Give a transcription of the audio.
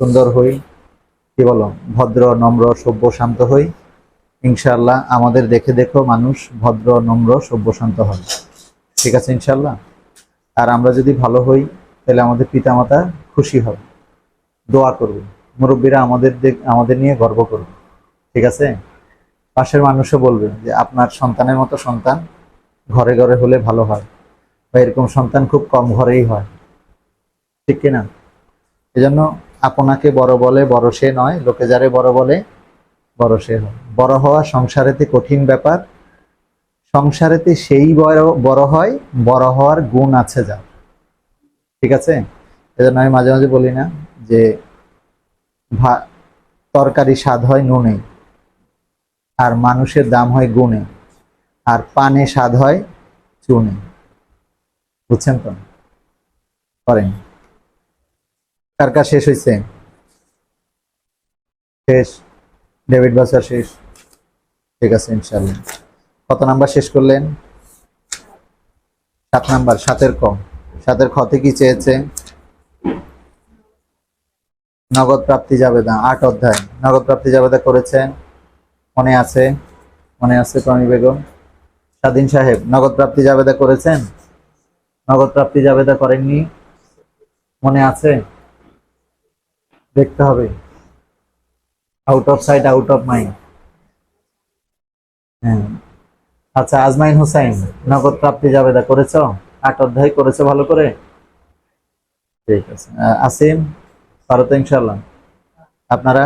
সুন্দর হই, কি বলো, ভদ্র, নম্র, সভ্য, শান্ত হই। ইনশাল্লাহ আমাদের দেখে দেখো মানুষ ভদ্র, নম্র, সভ্য, শান্ত হয়। ঠিক আছে ইনশাল্লাহ আর আমরা যদি ভালো হই, তাহলে আমাদের পিতামাতা খুশি হবে দোয়া করবে মুরব্বীরা আমাদের আমাদের নিয়ে গর্ব করবে ঠিক আছে? পাশের মানুষও বলবে যে, আপনার সন্তানের মতো সন্তান ঘরে ঘরে হলে ভালো হয়। বা এরকম সন্তান খুব কম ঘরেই হয়। ঠিক কিনা? এজন্য আপনাকে বড় বলে, বড় সে নয়, লোকে যারে বড় বলে, বড় সে বড় হওয়া সংসারেতে কঠিন ব্যাপার। সংসারেতে সেই বড় বড় হয়, বড় হওয়ার গুণ আছে যা ঠিক আছে? এজন্য আমি মাঝে মাঝে বলি না যে, ভা- তরকারি স্বাদ হয় নুনে, আর মানুষের দাম হয় গুণে, আর পানে স্বাদ হয় চুনে। বুঝছেন তো? করেন। কার কার শেষ হয়েছে শেষ। ডেভিড বাসার শেষ। ঠিক আছে ইনশাল্লাহ কত নাম্বার শেষ করলেন? সাত নাম্বার, সাতের ক। সাতের খতে কি চেয়েছে? নগদ প্রাপ্তি জাবেদা, আট অধ্যায়। নগদ প্রাপ্তি জাবেদা করেছেন মনে আছে? মনে আছে টনি বেগম। স্বাধীন সাহেব, নগদ প্রাপ্তি জাবেদা করেছেন? নগদ প্রাপ্তি জাবেদা করেননি? মনে আছে? দেখতে হবে। Out of side out of mind হ্যাঁ। আচ্ছা আজমাইন হোসাইন, নগদ প্রাপ্তি জাবেদা করেছ? আট অধ্যায় করেছ ভালো করে? ঠিক আছে। আসিম ভারত ইনশাল্লাহ আপনারা?